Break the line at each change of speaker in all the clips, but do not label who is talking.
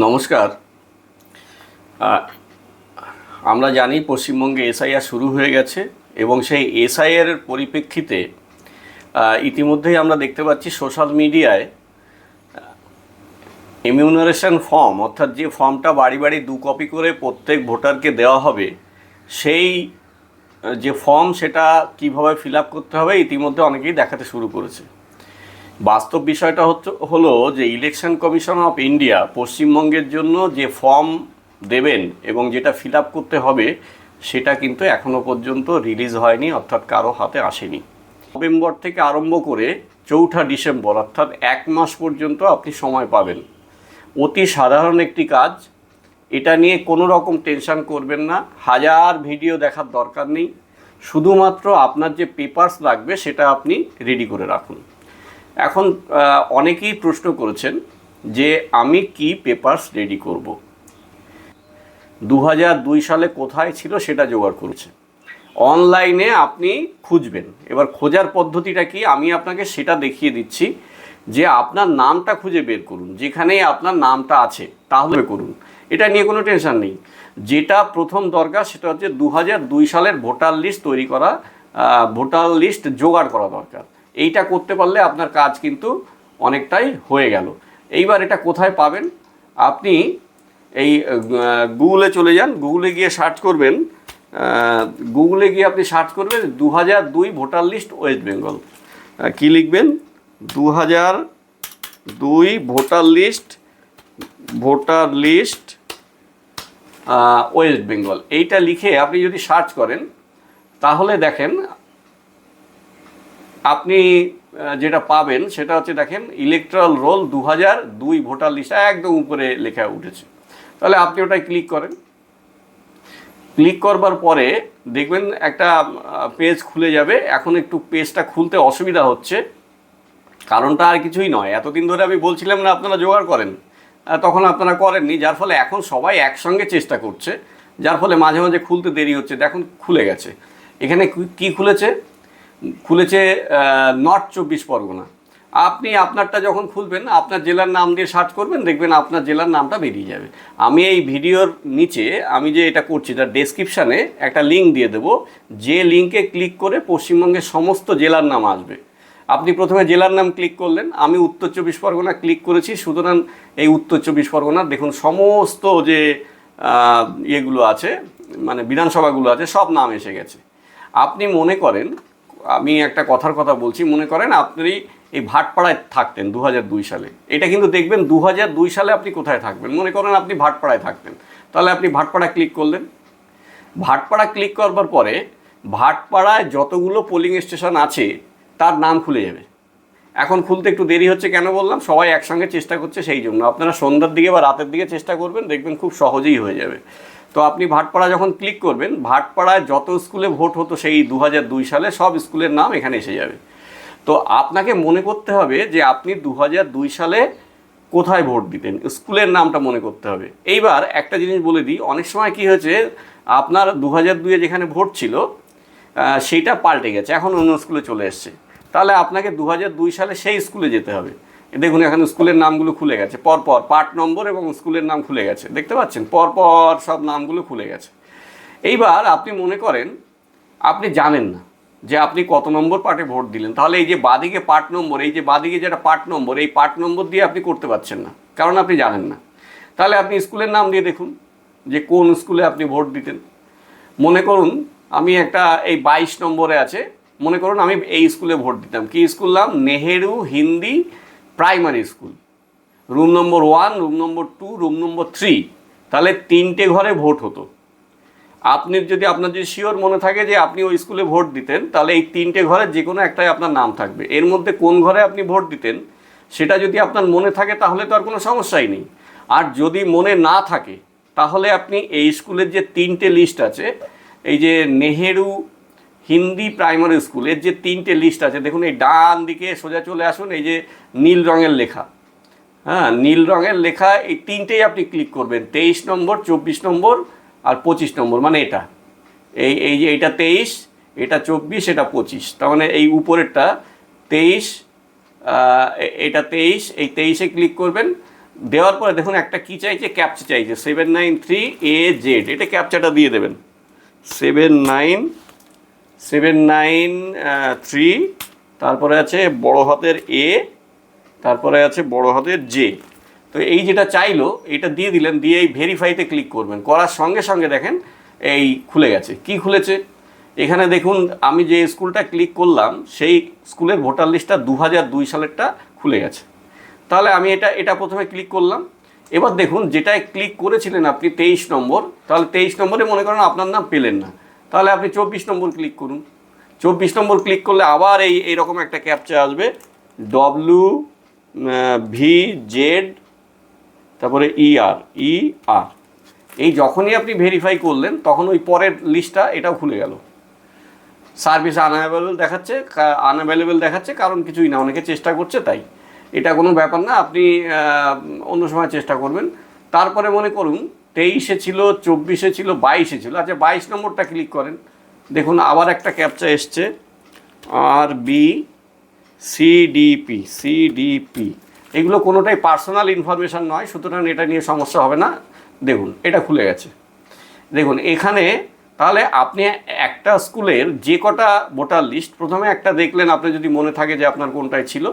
নমস্কার। আমরা জানি পশ্চিমবঙ্গে এসআইআর শুরু হয়ে গেছে এবং সেই এসআইআর পরিপ্রেক্ষিতে ইতিমধ্যেই আমরা দেখতে পাচ্ছি সোশ্যাল মিডিয়ায় ইমিউনারেশন ফর্ম অর্থাৎ যে ফর্মটা বাড়ি বাড়ি দু কপি করে প্রত্যেক ভোটারকে দেওয়া হবে, সেই যে ফর্ম সেটা কীভাবে ফিল আপ করতে হবে, ইতিমধ্যে অনেকেই দেখাতে শুরু করেছে। বাস্তব বিষয়টা হচ্ছে, হলো যে ইলেকশন কমিশন অফ ইন্ডিয়া পশ্চিমবঙ্গের জন্য যে ফর্ম দেবেন এবং যেটা ফিল আপ করতে হবে, সেটা কিন্তু এখনও পর্যন্ত রিলিজ হয়নি, অর্থাৎ কারও হাতে আসেনি। নভেম্বর থেকে আরম্ভ করে চৌঠা ডিসেম্বর, অর্থাৎ এক মাস পর্যন্ত আপনি সময় পাবেন। অতি সাধারণ একটি কাজ। এটা নিয়ে কোনো রকম টেনশন করবেন না। হাজার ভিডিও দেখার দরকার নেই। শুধুমাত্র আপনার যে পেপারস লাগবে, সেটা আপনি রেডি করে রাখুন। এখন অনেকেই প্রশ্ন করেছেন যে আমি কি পেপারস রেডি করব। দু দুই সালে কোথায় ছিল সেটা জোগাড় করেছে। অনলাইনে আপনি খুঁজবেন। এবার খোঁজার পদ্ধতিটা কি? আমি আপনাকে সেটা দেখিয়ে দিচ্ছি যে আপনার নামটা খুঁজে বের করুন। যেখানেই আপনার নামটা আছে, তাহলে করুন। এটা নিয়ে কোনো টেনশন নেই। যেটা প্রথম দরকার সেটা হচ্ছে দু সালের ভোটার লিস্ট তৈরি করা ভোটার লিস্ট জোগাড় করা দরকার। এইটা করতে পারলে আপনার কাজ কিন্তু অনেকটাই হয়ে গেল। এইবার এটা কোথায় পাবেন? আপনি এই গুগলে চলে যান, গুগলে গিয়ে সার্চ করবেন গুগলে গিয়ে আপনি সার্চ করবেন দু হাজার দুই ভোটার লিস্ট ওয়েস্ট বেঙ্গল। কী লিখবেন? দু হাজার দুই voter list voter list West Bengal. এইটা লিখে আপনি যদি সার্চ করেন, তাহলে দেখেন আপনি যেটা পাবেন সেটা হচ্ছে দেখেন ইলেকট্রাল রোল দু হাজার দুই ভোটার লিস্ট একদম উপরে লেখা উঠেছে। তাহলে আপনি ওটাই ক্লিক করেন। ক্লিক করবার পরে দেখবেন একটা পেজ খুলে যাবে। এখন একটু পেজটা খুলতে অসুবিধা হচ্ছে। কারণটা আর কিছুই নয়। এতদিন ধরে আমি বলছিলাম না, আপনারা জোগাড় করেন। তখন আপনারা করেননি, যার ফলে এখন সবাই একসঙ্গে চেষ্টা করছে। যার ফলে মাঝে মাঝে খুলতে দেরি হচ্ছে। দেখুন, খুলে গেছে। এখানে কি খুলেছে? খুলেছে নর্থ চব্বিশ পরগনা। আপনি আপনারটা যখন খুলবেন, আপনার জেলার নাম দিয়ে সার্চ করবেন, দেখবেন আপনার জেলার নামটা বেরিয়ে যাবে। আমি এই ভিডিওর নিচে আমি যে এটা করছি, তার ডেসক্রিপশানে একটা লিঙ্ক দিয়ে দেবো। যে লিঙ্কে ক্লিক করে পশ্চিমবঙ্গের সমস্ত জেলার নাম আসবে। আপনি প্রথমে জেলার নাম ক্লিক করলেন, আমি উত্তর চব্বিশ পরগনা ক্লিক করেছি, সুতরাং এই উত্তর চব্বিশ পরগনার দেখুন সমস্ত যে ইয়েগুলো আছে মানে বিধানসভাগুলো আছে, সব নাম এসে গেছে। আপনি মনে করেন আমি একটা কথার কথা বলছি, মনে করেন আপনি এই ভাটপাড়ায় থাকতেন দু দুই সালে। এটা কিন্তু দেখবেন দু দুই সালে আপনি কোথায় থাকবেন? মনে করেন আপনি ভাটপাড়ায় থাকতেন। তাহলে আপনি ভাটপাড়া ক্লিক করলেন। ভাটপাড়া ক্লিক করবার পরে ভাটপাড়ায় যতগুলো পোলিং স্টেশন আছে, তার নাম খুলে যাবে। এখন খুলতে একটু দেরি হচ্ছে কেন বললাম? সবাই একসঙ্গে চেষ্টা করছে সেই জন্য। আপনারা সন্ধ্যার দিকে বা রাতের দিকে চেষ্টা করবেন, দেখবেন খুব সহজেই হয়ে যাবে। তো আপনি ভাটপাড়া যখন ক্লিক করবেন, ভাটপাড়ায় যত স্কুলে ভোট হতো সেই দু দুই সালে সব স্কুলের নাম এখানে এসে যাবে। তো আপনাকে মনে করতে হবে যে আপনি দু দুই সালে কোথায় ভোট দিতেন? স্কুলের নামটা মনে করতে হবে। এইবার একটা জিনিস বলে দিই, অনেক সময় কি হয়েছে, আপনার দু হাজার দুইয়ে যেখানে ভোট ছিল সেইটা পাল্টে গেছে, এখন অন্য স্কুলে চলে এসছে। তাহলে আপনাকে দু দুই সালে সেই স্কুলে যেতে হবে। দেখুন, এখানে স্কুলের নামগুলো খুলে গেছে। পরপর পার্ট নম্বর এবং স্কুলের নাম খুলে গেছে। দেখতে পাচ্ছেন? পরপর সব নামগুলো খুলে গেছে। এইবার আপনি মনে করেন, আপনি জানেন না যে আপনি কত নম্বর পার্টে ভোট দিলেন। তাহলে এই যে বাদিকে পার্ট নম্বর, এই যে বাদিকে যেটা পার্ট নম্বর, এই পার্ট নম্বর দিয়ে আপনি করতে পারছেন না। কারণ আপনি জানেন না। তাহলে আপনি স্কুলের নাম দিয়ে দেখুন যে কোন স্কুলে আপনি ভোট দিতেন। মনে করুন, আমি একটা এই বাইশ নম্বরে আছে, মনে করুন আমি এই স্কুলে ভোট দিতাম। কি স্কুল নাম? Nehru Hindi primary school room number one room number two room number three তাহলে তিনটে ঘরে ভোট হতো। আপনি যদি, আপনার যদি শিওর মনে থাকে যে আপনি ওই স্কুলে ভোট দিতেন, তাহলে এই তিনটে ঘরের যে কোনো একটাই আপনার নাম থাকবে। এর মধ্যে কোন ঘরে আপনি ভোট দিতেন, সেটা যদি আপনার মনে থাকে, তাহলে তো আর কোনো সমস্যাই নেই। আর যদি মনে না থাকে, তাহলে আপনি এই স্কুলের যে তিনটে লিস্ট আছে, এই যে নেহেরু হিন্দি প্রাইমারি স্কুল, এর যে তিনটে লিস্ট আছে, দেখুন এই ডান দিকে সোজা চলে আসুন, এই যে নীল রঙের লেখা। হ্যাঁ নীল রঙের লেখা, এই তিনটেই আপনি ক্লিক করবেন, তেইশ নম্বর, চব্বিশ নম্বর আর পঁচিশ নম্বর মানে এটা। এই এই যে এটা তেইশ, এটা চব্বিশ, এটা পঁচিশ, তার মানে এই উপরেরটা তেইশ এটা তেইশ, এই তেইশে ক্লিক করবেন, দেওয়ার পরে দেখুন একটা কি চাইছে ক্যাপচা চাইছে seven nine three A Z এটা ক্যাপচাটা দিয়ে দেবেন। Seven nine seven nine three তারপরে আছে বড় হাতের এ তারপরে আছে বড় হাতের জে তো এই যেটা চাইলো এটা দিয়ে দিলেন, দিয়ে এই ভেরিফাইতে ক্লিক করবেন। করার সঙ্গে সঙ্গে দেখেন, এই খুলে গেছে। কি খুলেছে? এখানে দেখুন, আমি যে স্কুলটা ক্লিক করলাম, সেই স্কুলের ভোটার লিস্টটা দু হাজার দুই সালেরটা খুলে গেছে। তাহলে আমি এটা এটা প্রথমে ক্লিক করলাম। এবার দেখুন, যেটায় ক্লিক করেছিলেন আপনি তেইশ নম্বর, তাহলে তেইশ নম্বরে মনে করেন আপনার নাম পেলেন না। তাহলে আপনি চব্বিশ নম্বর ক্লিক করুন। চব্বিশ নম্বর ক্লিক করলে আবার এই, এইরকম একটা ক্যাপচা আসবে। ডব্লিউ ভি জেড তারপরে ই আর ই আর এই যখনই আপনি ভেরিফাই করলেন, তখন ওই পরের লিস্টটা এটাও খুলে গেল। সার্ভিস আনঅ্যাভেলেবল দেখাচ্ছে আনঅ্যাভেলেবল দেখাচ্ছে, কারণ কিছুই না, অনেকে চেষ্টা করছে তাই। এটা কোনো ব্যাপার না, আপনি অন্য সময় চেষ্টা করবেন। তারপরে মনে করুন তেইশে ছিল, চব্বিশে ছিল, বাইশে ছিল। আচ্ছা বাইশ নম্বরটা ক্লিক করেন। দেখুন, আবার একটা ক্যাপচা এসছে। আর বি সিডিপি সিডিপি এগুলো কোনোটাই পার্সোনাল ইনফরমেশন নয়, সুতরাং এটা নিয়ে সমস্যা হবে না। দেখুন, এটা খুলে গেছে। দেখুন, এখানে তাহলে আপনি একটা স্কুলের যে কটা ভোটার লিস্ট প্রথমে একটা দেখলেন, আপনি যদি মনে থাকে যে আপনার কোনটায় ছিল,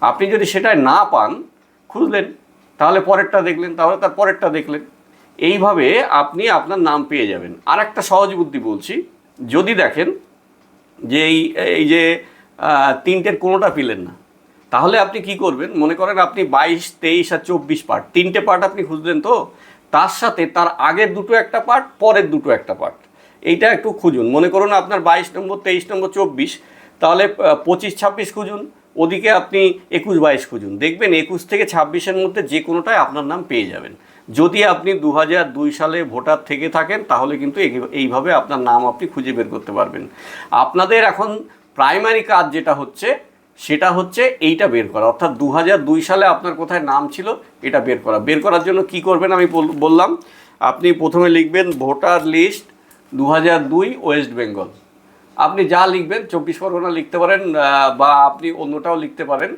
আপনি যদি সেটায় না পান, খুঁজলেন, তাহলে পরেরটা দেখলেন, তাহলে তার পরেরটা দেখলেন। এইভাবে আপনি আপনার নাম পেয়ে যাবেন। আর একটা সহজ বুদ্ধি বলছি, যদি দেখেন যে এই এই যে তিনটের কোনোটা পেলেন না, তাহলে আপনি কি করবেন? মনে করেন আপনি বাইশ, তেইশ আর চব্বিশ পার্ট, তিনটে পার্ট আপনি খুঁজলেন তো, তার সাথে তার আগের দুটো একটা পার্ট, পরের দুটো একটা পার্ট, এইটা একটু খুঁজুন। মনে করুন আপনার বাইশ নম্বর, তেইশ নম্বর, চব্বিশ, তাহলে পঁচিশ, ছাব্বিশ খুঁজুন, ওদিকে আপনি একুশ, বাইশ খুঁজুন, দেখবেন একুশ থেকে ছাব্বিশের মধ্যে যে কোনোটায় আপনার নাম পেয়ে যাবেন। যদি আপনি দু দুই সালে ভোটার থেকে থাকেন, তাহলে কিন্তু এই- এইভাবে আপনার নাম আপনি খুঁজে বের করতে পারবেন। আপনাদের এখন প্রাইমারি কাজ যেটা হচ্ছে, সেটা হচ্ছে এইটা বের করা। অর্থাৎ দু দুই সালে আপনার কোথায় নাম ছিল, এটা বের করা। বের করার জন্য কি করবেন আমি বললাম, আপনি প্রথমে লিখবেন ভোটার লিস্ট দু দুই ওয়েস্ট বেঙ্গল। আপনি যা লিখবেন, চব্বিশ পরগনা লিখতে পারেন বা আপনি অন্যটাও লিখতে পারেন।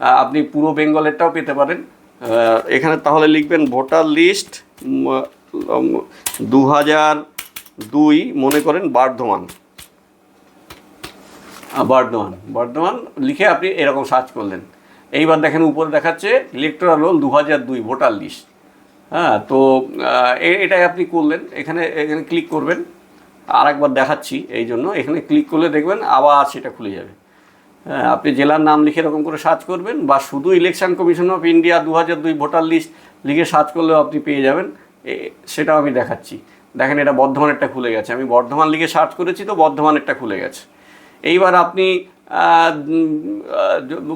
আপনি পুরো বেঙ্গলেরটাও পেতে পারেন। এখানে তাহলে লিখবেন ভোটার লিস্ট দু হাজার দুই, মনে করেন বর্ধমান। বর্ধমান। বর্ধমান লিখে আপনি এরকম সার্চ করলেন। এইবার দেখেন উপরে দেখাচ্ছে ইলেকট্রাল রোল দু হাজার দুই, ভোটার লিস্ট। হ্যাঁ তো এটাই আপনি করলেন। এখানে এখানে ক্লিক করবেন। আর একবার দেখাচ্ছি এই জন্য। এখানে ক্লিক করলে দেখবেন আবার সেটা খুলে যাবে। আপনি জেলার নাম লিখে এরকম করে সার্চ করবেন বা শুধু ইলেকশন কমিশন অফ ইন্ডিয়া দু হাজার দুই ভোটার লিস্ট লিখে সার্চ করলেও আপনি পেয়ে যাবেন। সেটাও আমি দেখাচ্ছি। দেখেন এটা বর্ধমানেরটা খুলে গেছে। আমি বর্ধমান লিখে সার্চ করেছি তো বর্ধমানেরটা খুলে গেছে। এইবার আপনি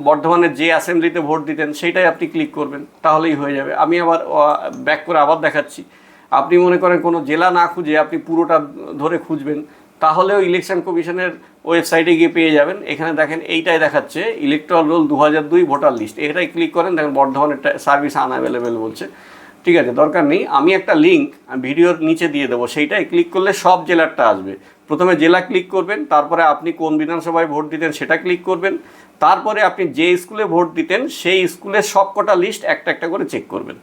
বর্ধমানের যে অ্যাসেম্বলিতে ভোট দিতেন সেইটাই আপনি ক্লিক করবেন, তাহলেই হয়ে যাবে। আমি আবার ব্যাক করে আবার দেখাচ্ছি। আপনি মনে করেন কোনো জেলা না খুঁজে আপনি পুরোটা ধরে খুঁজবেন। তাহলেও ইলেকশন কমিশনের ওয়েবসাইটে গিয়ে পেয়ে যাবেন। এখানে দেখেন, এইটাই দেখাচ্ছে ইলেকট্রাল রোল দু হাজার দুই ভোটার লিস্ট এটাই ক্লিক করেন, দেখেন বর্ধমানের সার্ভিস আনঅ্যাভেলেবেল বলছে। ঠিক আছে, দরকার নেই। আমি একটা লিঙ্ক ভিডিওর নিচে দিয়ে দেবো। সেইটাই ক্লিক করলে সব জেলারটা আসবে। প্রথমে জেলা ক্লিক করবেন, তারপরে আপনি কোন বিধানসভায় ভোট দিতেন সেটা ক্লিক করবেন। তারপরে আপনি যে স্কুলে ভোট দিতেন, সেই স্কুলের সবকটা লিস্ট একটা একটা করে চেক করবেন।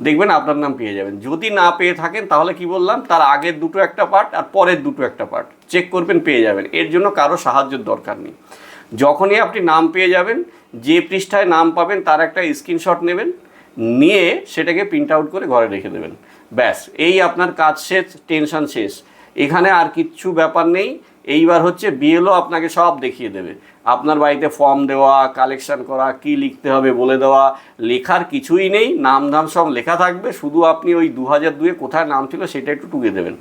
দেখবেন আপনার নাম পেয়ে যাবেন। যদি না পেয়ে থাকেন, তাহলে কি বললাম, তার আগের দুটো একটা পার্ট আর পরের দুটো একটা পার্ট চেক করবেন, পেয়ে যাবেন। এর জন্য কারও সাহায্যের দরকার নেই। যখনই আপনি নাম পেয়ে যাবেন, যে পৃষ্ঠায় নাম পাবেন, তার একটা স্ক্রিনশট নেবেন, নিয়ে সেটাকে প্রিন্ট আউট করে ঘরে রেখে দেবেন। ব্যাস, এই আপনার কাজ শেষ টেনশন শেষ। এখানে আর কিচ্ছু ব্যাপার নেই। এইবার হচ্ছে বিএলও আপনাকে সব দেখিয়ে দেবে। আপনার বাড়িতে ফর্ম দেওয়া কালেকশন করা, কি লিখতে হবে বলে দেওয়া, লেখার কিছুই নেই, নাম ধাম সব লেখা থাকবে। শুধু আপনি ওই দু হাজার দুয়ে কোথায় নাম ছিল সেটা একটু টুকে দেবেন।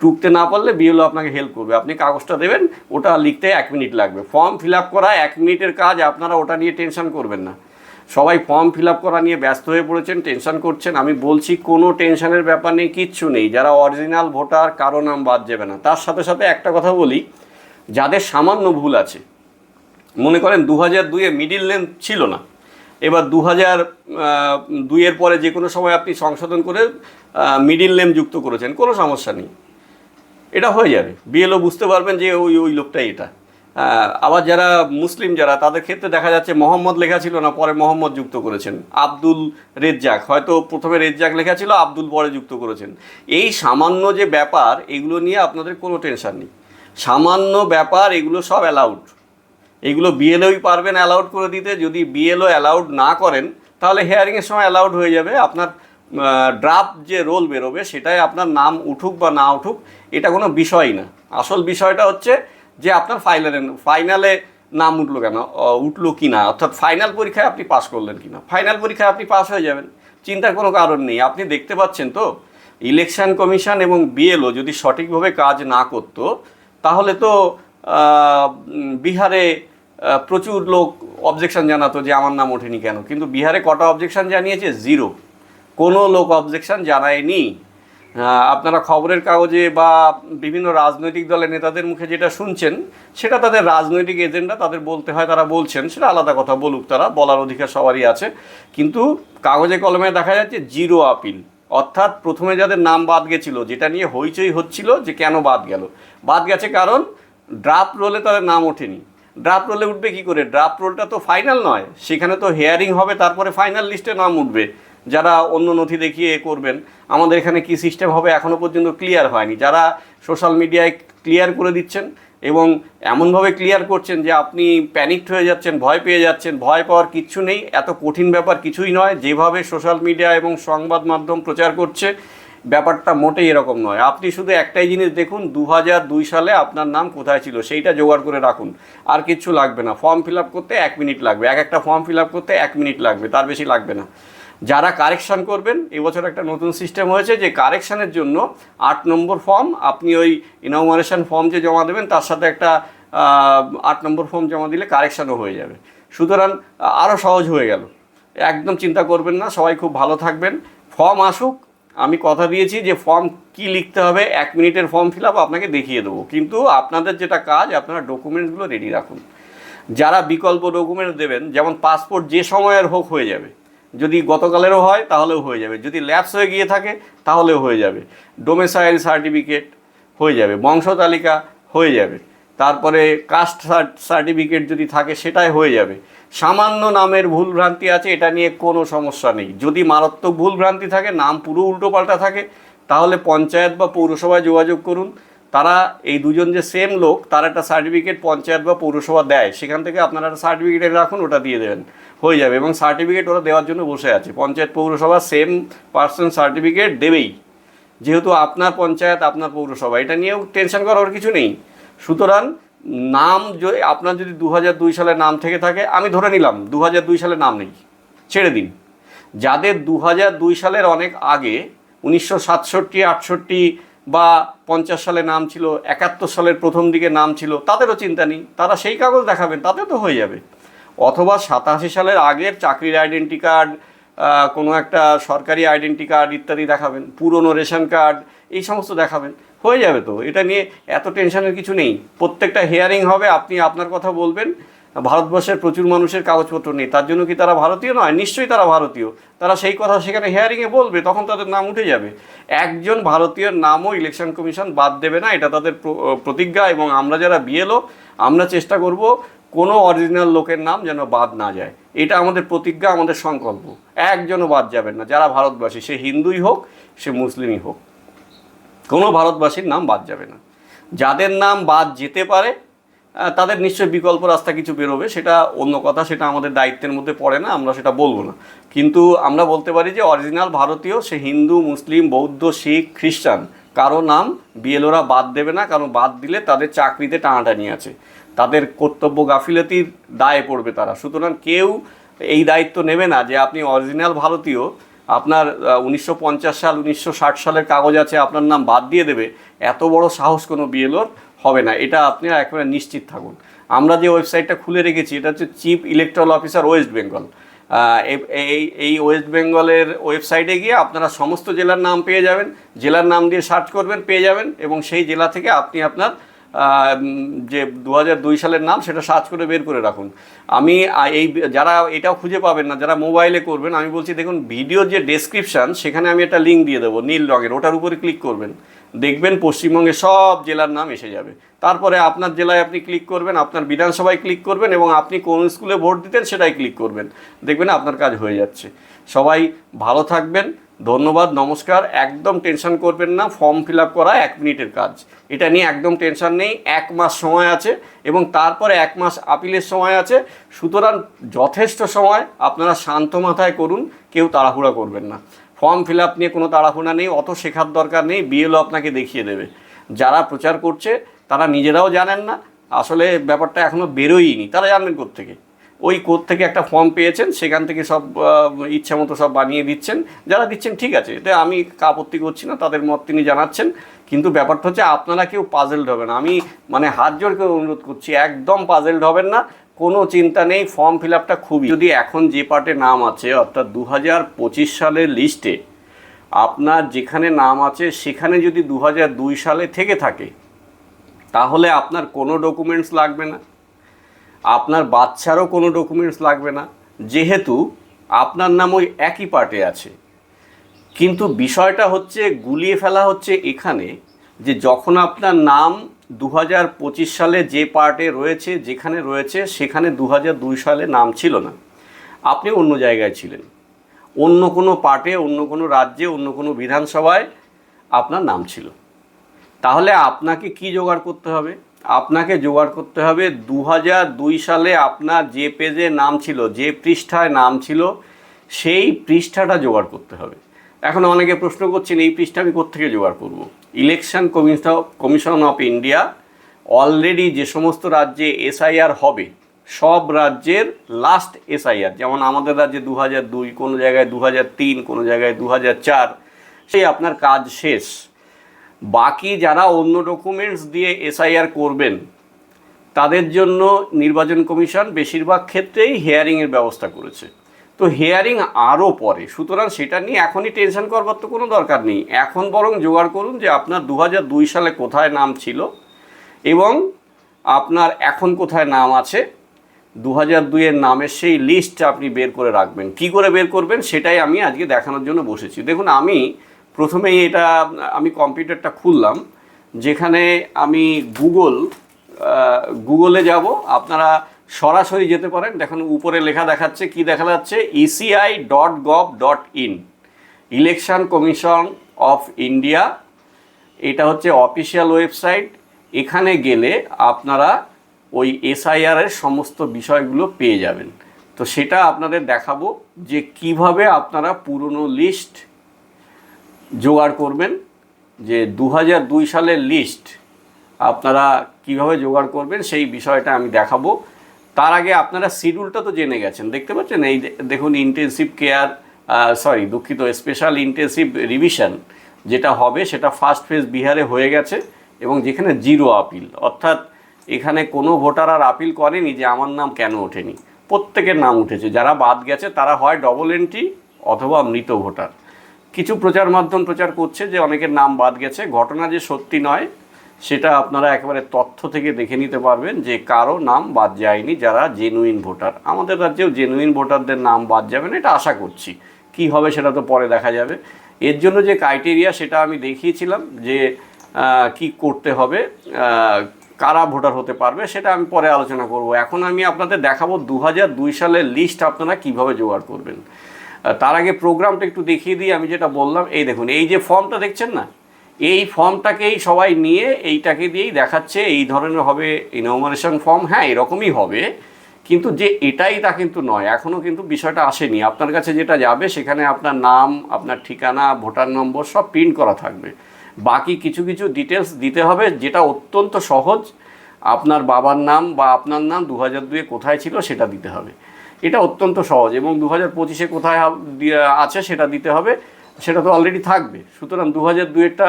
টুকতে না পারলে বিএলও আপনাকে হেল্প করবে। আপনি কাগজটা দেবেন, ওটা লিখতে এক মিনিট লাগবে। ফর্ম ফিল আপ করা এক মিনিটের কাজ, আপনারা ওটা নিয়ে টেনশন করবেন না। সবাই ফর্ম ফিল আপ করা নিয়ে ব্যস্ত হয়ে পড়েছেন, টেনশন করছেন। আমি বলছি, কোনো টেনশনের ব্যাপার নেই, কিচ্ছু নেই। যারা অরিজিনাল ভোটার, কারও নাম বাদ যাবে না। তার সাথে সাথে একটা কথা বলি, যাদের সামান্য ভুল আছে, মনে করেন দু হাজার দুইয়ে মিডিল নেম ছিল না, এবার দু হাজার দুইয়ের পরে যে কোনো সময় আপনি সংশোধন করে মিডিল নেম যুক্ত করেছেন, কোনো সমস্যা নেই। এটা হয়ে যাবে। বিএলও বুঝতে পারবেন যে ওই ওই লোকটাই এটা। আবার যারা মুসলিম যারা, তাদের ক্ষেত্রে দেখা যাচ্ছে মোহাম্মদ লেখা ছিল না, পরে মোহাম্মদ যুক্ত করেছেন। আব্দুল রেজ্জাক, হয়তো প্রথমে রেজ্জাক লেখা ছিল, আব্দুল পরে যুক্ত করেছেন। এই সামান্য যে ব্যাপার, এগুলো নিয়ে আপনাদের কোনো টেনশন নেই। সামান্য ব্যাপার, এগুলো সব অ্যালাউড। এগুলো বিএলওই পারবেন অ্যালাউড করে দিতে, যদি বিএলও অ্যালাউড না করেন, তাহলে হেয়ারিংয়ের সময় অ্যালাউড হয়ে যাবে। আপনার ড্রাফট যে রোল বেরোবে, সেটাই আপনার নাম উঠুক বা না উঠুক, এটা কোনো বিষয়ই না। আসল বিষয়টা হচ্ছে যে আপনার ফাইনালে ফাইনালে নাম উঠল কেন? উঠল কি না? অর্থাৎ ফাইনাল পরীক্ষায় আপনি পাস করলেন কি না? ফাইনাল পরীক্ষায় আপনি পাস হয়ে যাবেন। চিন্তার কোনো কারণ নেই। আপনি দেখতে পাচ্ছেন তো ইলেকশন কমিশন এবং বিএলও যদি সঠিকভাবে কাজ না করত, তাহলে তো বিহারে প্রচুর লোক অবজেকশন জানাতো যে আমার নাম ওঠেনি কেন? কিন্তু বিহারে কটা অবজেকশন জানিয়েছে? জিরো কোনো লোক অবজেকশন জানায়নি। আপনারা খবরের কাগজে বা বিভিন্ন রাজনৈতিক দলের নেতাদের মুখে যেটা শুনছেন, সেটা তাদের রাজনৈতিক এজেন্ডা, তাদের বলতে হয়, তারা বলছেন, সেটা আলাদা কথা বলুক তারা, বলার অধিকার সবারই আছে। কিন্তু কাগজে কলমে দেখা যাচ্ছে জিরো আপিল। অর্থাৎ প্রথমে যাদের নাম বাদ গেছিল, যেটা নিয়ে হইচই হচ্ছিল, যে কেন বাদ গেল? বাদ গেছে কারণ ড্রাফট রোলে তাদের নাম ওঠেনি। ড্রাফট রোলে উঠবে কি করে? ড্রাফট রোলটা তো ফাইনাল নয়। সেখানে তো হেয়ারিং হবে, তারপরে ফাইনাল লিস্টে নাম উঠবে। যারা অন্য নথি দেখিয়ে করবেন, আমাদের এখানে কি সিস্টেম হবে এখনও পর্যন্ত ক্লিয়ার হয়নি। যারা সোশ্যাল মিডিয়ায় ক্লিয়ার করে দিচ্ছেন এবং এমনভাবে ক্লিয়ার করছেন যে আপনি প্যানিকড হয়ে যাচ্ছেন, ভয় পেয়ে যাচ্ছেন, ভয় পাওয়ার কিচ্ছু নেই, এত কঠিন ব্যাপার কিছুই নয়, যেভাবে সোশ্যাল মিডিয়া এবং সংবাদ মাধ্যম প্রচার করছে, ব্যাপারটা মোটেই এরকম নয়। আপনি শুধু একটাই জিনিস দেখুন দু দুই সালে আপনার নাম কোথায় ছিল, সেইটা জোগাড় করে রাখুন। আর কিচ্ছু লাগবে না। ফর্ম ফিল আপ করতে এক মিনিট লাগবে। এক একটা ফর্ম ফিল আপ করতে এক মিনিট লাগবে, তার বেশি লাগবে না। যারা কারেকশন করবেন এবছর একটা নতুন সিস্টেম হয়েছে যে কারেকশানের জন্য আট নম্বর ফর্ম আপনি ওই ইনমারেশন ফর্ম যে জমা দেবেন, তার সাথে একটা আট নম্বর ফর্ম জমা দিলে কারেকশানও হয়ে যাবে। সুতরাং আরও সহজ হয়ে গেল। একদম চিন্তা করবেন না, সবাই খুব ভালো থাকবেন। ফর্ম আসুক, আমি কথা দিয়েছি যে ফর্ম কি লিখতে হবে, এক মিনিটের ফর্ম ফিল আপ আপনাকে দেখিয়ে দেবো। কিন্তু আপনাদের যেটা কাজ, আপনারা ডকুমেন্টসগুলো রেডি রাখুন। যারা বিকল্প ডকুমেন্ট দেবেন, যেমন পাসপোর্ট যে সময়ের হোক হয়ে যাবে। যদি গতকালেরও হয়, তাহলেও হয়ে যাবে। যদি ল্যাপস হয়ে গিয়ে থাকে, তাহলেও হয়ে যাবে। ডোমেসাইল সার্টিফিকেট হয়ে যাবে। বংশ তালিকা হয়ে যাবে। তারপরে কাস্ট সার্টিফিকেট যদি থাকে, সেটাই হয়ে যাবে। সামান্য নামের ভুল ভ্রান্তি আছে, এটা নিয়ে কোনো সমস্যা নেই। যদি মারাত্মক ভুল ভ্রান্তি থাকে, নাম পুরো উল্টোপাল্টা থাকে, তাহলে পঞ্চায়েত বা পৌরসভায় যোগাযোগ করুন। তারা এই দুজন যে সেম লোক, তার একটা সার্টিফিকেট পঞ্চায়েত বা পৌরসভা দেয়। সেখান থেকে আপনারা একটা সার্টিফিকেট রাখুন, ওটা দিয়ে দেবেন। হয়ে যাবে এবং সার্টিফিকেট ওরা দেওয়ার জন্য বসে আছে। পঞ্চায়েত পৌরসভা সেম পার্সন সার্টিফিকেট দেবেই। যেহেতু আপনার পঞ্চায়েত, আপনার পৌরসভা, এটা নিয়েও টেনশন করার কিছু নেই। সুতরাং নাম যদি, আপনার যদি দু দুই সালের নাম থেকে থাকে, আমি ধরে নিলাম দু দুই সালের নাম নেই। ছেড়ে দিন। যাদের দু দুই সালের অনেক আগে, উনিশশো সাতষট্টি, আটষট্টি বা পঞ্চাশ সালে নাম ছিল, একাত্তর সালের প্রথম দিকে নাম ছিল, তাদেরও চিন্তা নেই। তারা সেই কাগজ দেখাবেন, তাতে তো হয়ে যাবে। অথবা সাতাশি সালের আগের চাকরির আইডেন্টি কার্ড কোনো একটা সরকারি আইডেন্টি কার্ড ইত্যাদি দেখাবেন, পুরনো রেশন কার্ড, এই সমস্ত দেখাবেন। হয়ে যাবে তো। এটা নিয়ে এত টেনশনের কিছু নেই। প্রত্যেকটা হেয়ারিং হবে, আপনি আপনার কথা বলবেন। ভারতবর্ষের প্রচুর মানুষের কাগজপত্র নেই, তার জন্য কি তারা ভারতীয় নয়? নিশ্চয়ই তারা ভারতীয়। তারা সেই কথা সেখানে হেয়ারিংয়ে বলবে, তখন তাদের নাম উঠে যাবে। একজন ভারতীয়ের নামও ইলেকশন কমিশন বাদ দেবে না, এটা তাদের প্রতিজ্ঞা এবং আমরা যারা বিএলও আমরা চেষ্টা করব কোনো অরিজিনাল লোকের নাম যেন বাদ না যায়। এটা আমাদের প্রতিজ্ঞা, আমাদের সংকল্প। একজনও বাদ যাবেন না, যারা ভারতবাসী, সে হিন্দুই হোক, সে মুসলিমই হোক। কোনো ভারতবাসীর নাম বাদ যাবে না। যাদের নাম বাদ যেতে পারে তাদের নিশ্চয়ই বিকল্প রাস্তা কিছু বেরোবে, সেটা অন্য কথা, সেটা আমাদের দায়িত্বের মধ্যে পড়ে না, আমরা সেটা বলব না। কিন্তু আমরা বলতে পারি যে অরিজিনাল ভারতীয়, সে হিন্দু, মুসলিম, বৌদ্ধ, শিখ, খ্রিস্টান, কারও নাম বিএলওরা বাদ দেবে না, কারণ বাদ দিলে তাদের চাকরিতে টানাটানি আছে। তাদের কর্তব্য গাফিলতির দায়ে পড়বে তারা। সুতরাং কেউ এই দায়িত্ব নেবে না যে আপনি অরিজিনাল ভারতীয়, আপনার উনিশশো পঞ্চাশ সাল, উনিশশো ষাট সালের কাগজ আছে, আপনার নাম বাদ দিয়ে দেবে। এত বড় সাহস কোনো বিএলওর হবে না, এটা আপনি একেবারে নিশ্চিত থাকুন। আমরা যে ওয়েবসাইটটা খুলে রেখেছি, এটা হচ্ছে chief electoral officer West Bengal এই এই ওয়েস্ট বেঙ্গলের ওয়েবসাইটে গিয়ে আপনারা সমস্ত জেলার নাম পেয়ে যাবেন, জেলার নাম দিয়ে সার্চ করবেন, পেয়ে যাবেন এবং সেই জেলা থেকে আপনি আপনার যে দু দুই সালের নাম সেটা সার্চ করে বের করে রাখুন। আমি এই, যারা এটাও খুঁজে পাবেন না, যারা মোবাইলে করবেন, আমি বলছি দেখুন, ভিডিওর যে ডেসক্রিপশান সেখানে আমি একটা লিঙ্ক দিয়ে দেবো, নীল রঙের, ওটার উপরে ক্লিক করবেন। দেখবেন পশ্চিমবঙ্গে সব জেলার নাম এসে যাবে। তারপরে আপনার জেলায় আপনি ক্লিক করবেন, আপনার বিধানসভায় ক্লিক করবেন এবং আপনি কোন স্কুলে ভোট দিতেন সেটাই ক্লিক করবেন। দেখবেন আপনার কাজ হয়ে যাচ্ছে। সবাই ভালো থাকবেন, ধন্যবাদ, নমস্কার, একদম টেনশন করবেন না ফর্ম ফিল আপ করা এক মিনিটের কাজ। এটা নিয়ে একদম টেনশন নেই, এক মাস সময় আছে এবং তারপরে এক মাস আপিলের সময় আছে। সুতরাং যথেষ্ট সময় আপনারা শান্ত মাথায় করুন, কেউ তাড়াহুড়া করবেন না। ফর্ম ফিল আপ নিয়ে কোনো তাড়াহুড়া নেই, অত শেখার দরকার নেই বিএলও আপনাকে দেখিয়ে দেবে। যারা প্রচার করছে, তারা নিজেরাও জানেন না, আসলে ব্যাপারটা এখনও বেরোয়নি, তারা জানবেন কোত্থেকে। ওই কোর্ট থেকে একটা ফর্ম পেয়েছেন, সেখান থেকে সব ইচ্ছা মতো সব বানিয়ে দিচ্ছেন, যারা দিচ্ছেন ঠিক আছে, এতে আমি আপত্তি করছি না, তাদের মত তিনি জানাচ্ছেন, কিন্তু ব্যাপারটা হচ্ছে আপনারা কেউ পাজেলড হবেন আমি মানে হাত জোর করে অনুরোধ করছি, একদম পাজেলড হবেন না কোনো চিন্তা নেই ফর্ম ফিল আপটা খুবই। যদি এখন যে পার্টে নাম আছে, অর্থাৎ দু হাজার পঁচিশ সালের লিস্টে আপনার যেখানে নাম আছে, সেখানে যদি দু হাজার দুই সালে থেকে থাকে, তাহলে আপনার কোনো ডকুমেন্টস লাগবে না। আপনার বাচ্চারও কোনো ডকুমেন্টস লাগবে না। যেহেতু আপনার নাম ওই একই পার্টে আছে। কিন্তু বিষয়টা হচ্ছে, গুলিয়ে ফেলা হচ্ছে এখানে যে যখন আপনার নাম দু হাজার পঁচিশ সালে যে পার্টে রয়েছে, যেখানে রয়েছে, সেখানে দু হাজার দুই সালে নাম ছিল না। আপনি অন্য জায়গায় ছিলেন। অন্য কোনো পার্টে, অন্য কোনো রাজ্যে, অন্য কোনো বিধানসভায় আপনার নাম ছিল। তাহলে আপনাকে কি জোগাড় করতে হবে? আপনাকে জোগাড় করতে হবে দু দুই সালে আপনার যে পেজে নাম ছিল, যে পৃষ্ঠায় নাম ছিল, সেই পৃষ্ঠাটা জোগাড় করতে হবে। এখন অনেকে প্রশ্ন করছেন, এই পৃষ্ঠা আমি কোত্থেকে জোগাড় করব? Election commission commission of India already যে সমস্ত রাজ্যে এসআইআর হবে, সব রাজ্যের লাস্ট এসআইআর যেমন আমাদের রাজ্যে দু হাজার দুই কোনো জায়গায় দু হাজার তিন, কোনো জায়গায় দু হাজার চার সেই আপনার কাজ শেষ। বাকি যারা অন্য ডকুমেন্টস দিয়ে এসআইআর করবেন, তাদের জন্য নির্বাচন কমিশন বেশিরভাগ ক্ষেত্রেই হেয়ারিংয়ের ব্যবস্থা করেছে। তো হেয়ারিং আরও পরে। সুতরাং সেটা নিয়ে এখনই টেনশন করবার তো কোনো দরকার নেই। এখন বরং জোগাড় করুন যে আপনার দু দুই সালে কোথায় নাম ছিল এবং আপনার এখন কোথায় নাম আছে। দু হাজার দুইয়ের নামের সেই লিস্ট আপনি বের করে রাখবেন। কি করে বের করবেন সেটাই আমি আজকে দেখানোর জন্য বসেছি। দেখুন, আমি প্রথমেই এটা, আমি কম্পিউটারটা খুললাম, যেখানে আমি গুগল গুগলে যাব। আপনারা সরাসরি যেতে পারেন। দেখুন, উপরে লেখা দেখাচ্ছে, কি দেখা যাচ্ছে? ECI dot gov dot in election commission of India এটা হচ্ছে অফিসিয়াল ওয়েবসাইট এখানে গেলে আপনারা ওই এসআইআর এর সমস্ত বিষয়গুলো পেয়ে যাবেন। তো সেটা আপনাদের দেখাবো যে কীভাবে আপনারা পুরনো লিস্ট জোগাড় করবেন, যে দু সালের লিস্ট আপনারা কীভাবে জোগাড় করবেন, সেই বিষয়টা আমি দেখাবো। তার আগে আপনারা শিডিউলটা তো জেনে গেছেন, দেখতে পাচ্ছেন? এই দেখুন ইন্টেনসিভ কেয়ার সরি দুঃখিত স্পেশাল ইন্টেনসিভ রিভিশন যেটা হবে, সেটা ফার্স্ট ফেজ বিহারে হয়ে গেছে এবং যেখানে জিরো আপিল অর্থাৎ এখানে কোনো ভোটার আর আপিল করেনি যে আমার নাম কেন ওঠেনি। প্রত্যেকের নাম উঠেছে। যারা বাদ গেছে, তারা হয় ডবল এন্ট্রি অথবা মৃত ভোটার। কিছু প্রচার মাধ্যম প্রচার করছে যে অনেকের নাম বাদ গেছে। ঘটনা যে সত্যি নয় সেটা আপনারা একেবারে তথ্য থেকে দেখে নিতে পারবেন যে কারও নাম বাদ যায়নি যারা জেনুইন ভোটার আমাদের রাজ্যেও জেনুইন ভোটারদের নাম বাদ যাবে না, এটা আশা করছি। কি হবে সেটা তো পরে দেখা যাবে। এর জন্য যে ক্রাইটেরিয়া সেটা আমি দেখিয়েছিলাম যে কি করতে হবে কারা ভোটার হতে পারবে সেটা আমি পরে আলোচনা করব। এখন আমি আপনাদের দেখাবো দু দুই সালের লিস্ট আপনারা কীভাবে জোগাড় করবেন। তার আগে প্রোগ্রামটা একটু দেখিয়ে দিই, আমি যেটা বললাম, এই দেখুন, এই যে ফর্মটা দেখছেন না? এই ফর্মটাকেই সবাই নিয়ে এইটাকে দিয়েই দেখাচ্ছে, এই ধরনের হবে ইনমোরেশন ফর্ম হ্যাঁ এরকমই হবে, কিন্তু যে এটাই তা কিন্তু নয় এখনও কিন্তু বিষয়টা আসেনি। আপনার কাছে যেটা যাবে, সেখানে আপনার নাম, আপনার ঠিকানা, ভোটার নম্বর সব প্রিন্ট করা থাকবে। বাকি কিছু কিছু ডিটেলস দিতে হবে, যেটা অত্যন্ত সহজ। আপনার বাবার নাম বা আপনার নাম দু হাজার দুয়ে কোথায় ছিল সেটা দিতে হবে। এটা অত্যন্ত সহজ, এবং দু হাজার পঁচিশে কোথায় আছে সেটা দিতে হবে। সেটা তো অলরেডি থাকবে। সুতরাং দু হাজার দুয়েরটা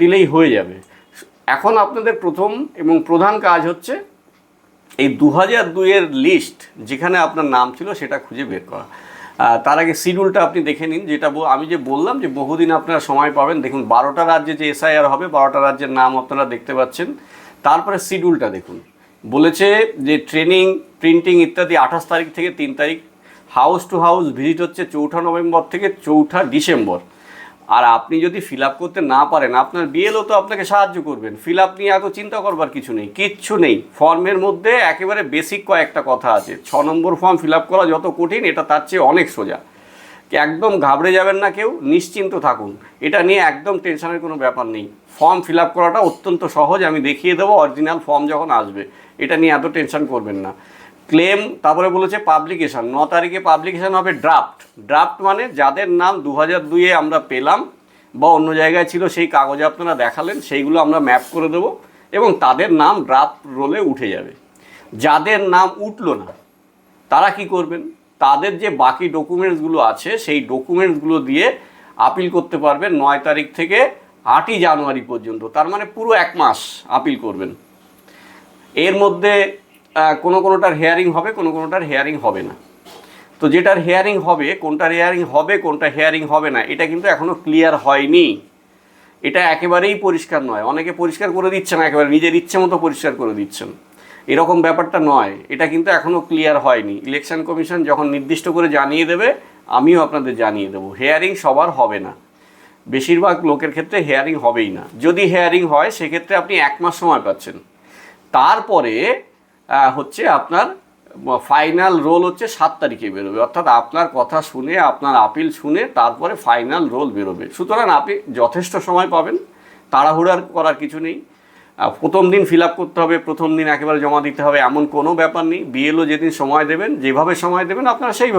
দিলেই হয়ে যাবে। এখন আপনাদের প্রথম এবং প্রধান কাজ হচ্ছে এই দু হাজার দুইয়ের লিস্ট যেখানে আপনার নাম ছিল সেটা খুঁজে বের করা। তার আগে শিডিউলটা আপনি দেখে নিন, যেটা আমি যে বললাম যে বহুদিন আপনারা সময় পাবেন। দেখুন, বারোটা রাজ্যে যে এসআইআর হবে, বারোটা রাজ্যের নাম আপনারা দেখতে পাচ্ছেন। তারপরে শিডিউলটা দেখুন। বলেছে যে ট্রেনিং প্রিন্টিং ইত্যাদি আঠাশ তারিখ থেকে তিন তারিখ হাউস টু হাউস ভিজিট হচ্ছে চৌঠা নভেম্বর থেকে চৌঠা ডিসেম্বর। আর আপনি যদি ফিল আপ করতে না পারেন, আপনার বিএলও তো আপনাকে সাহায্য করবেন। ফিল আপ নিয়ে এত চিন্তা করবার কিছু নেই, কিচ্ছু নেই। ফর্মের মধ্যে একেবারে বেসিক কয়েকটা কথা আছে। ছ নম্বর ফর্ম ফিল আপ করা যত কঠিন, এটা তার চেয়ে অনেক সোজা। একদম ঘাবড়ে যাবেন না কেউ, নিশ্চিন্ত থাকুন। এটা নিয়ে একদম টেনশনের কোনো ব্যাপার নেই। ফর্ম ফিল আপ করাটা অত্যন্ত সহজ, আমি দেখিয়ে দেবো অরিজিনাল ফর্ম যখন আসবে। এটা নিয়ে এত টেনশন করবেন না। ক্লেম তারপরে বলেছে পাবলিকেশন ন তারিখে পাবলিকেশন হবে ড্রাফট ড্রাফট মানে যাদের নাম দু হাজার দুইয়ে আমরা পেলাম বা অন্য জায়গায় ছিল সেই কাগজে আপনারা দেখালেন, সেইগুলো আমরা ম্যাপ করে দেবো এবং তাদের নাম ড্রাফট রোলে উঠে যাবে। যাদের নাম উঠল না, তারা কি করবেন? তাদের যে বাকি ডকুমেন্টসগুলো আছে, সেই ডকুমেন্টসগুলো দিয়ে আপিল করতে পারবেন নয় তারিখ থেকে আটই জানুয়ারি পর্যন্ত। তার মানে পুরো এক মাস আপিল করবেন। এর মধ্যে কোনো কোনোটার হেয়ারিং হবে, কোনো কোনোটার হেয়ারিং হবে না। তো যেটার হেয়ারিং হবে, কোনটার হেয়ারিং হবে, কোনটা হেয়ারিং হবে না, এটা কিন্তু এখনও ক্লিয়ার হয়নি। এটা একেবারেই পরিষ্কার নয়। অনেকে পরিষ্কার করে দিচ্ছে না একেবারে নিজের ইচ্ছে মতো পরিষ্কার করে দিচ্ছেন। এরকম ব্যাপারটা নয়। এটা কিন্তু এখনও ক্লিয়ার হয়নি। ইলেকশন কমিশন যখন নির্দিষ্ট করে জানিয়ে দেবে, আমিও আপনাদের জানিয়ে দেবো। হেয়ারিং সবার হবে না। বেশিরভাগ লোকের ক্ষেত্রে হেয়ারিং হবেই না। যদি হেয়ারিং হয়, সেক্ষেত্রে আপনি এক মাস সময় পাচ্ছেন। তারপরে হচ্ছে আপনার ফাইনাল রোল হচ্ছে সাত তারিখে বেরোবে। অর্থাৎ আপনার কথা শুনে, আপনার আপিল শুনে তারপরে ফাইনাল রোল বেরোবে। সুতরাং আপনি যথেষ্ট সময় পাবেন। তাড়াহুড়ার করার কিছু নেই। প্রথম দিন ফিল আপ করতে হবে, প্রথম দিন একেবারে জমা দিতে হবে, এমন কোনো ব্যাপার নেই। বিএলও যেদিন সময় দেবেন, যেভাবে সময় দেবেন, আপনারা সেইভাবে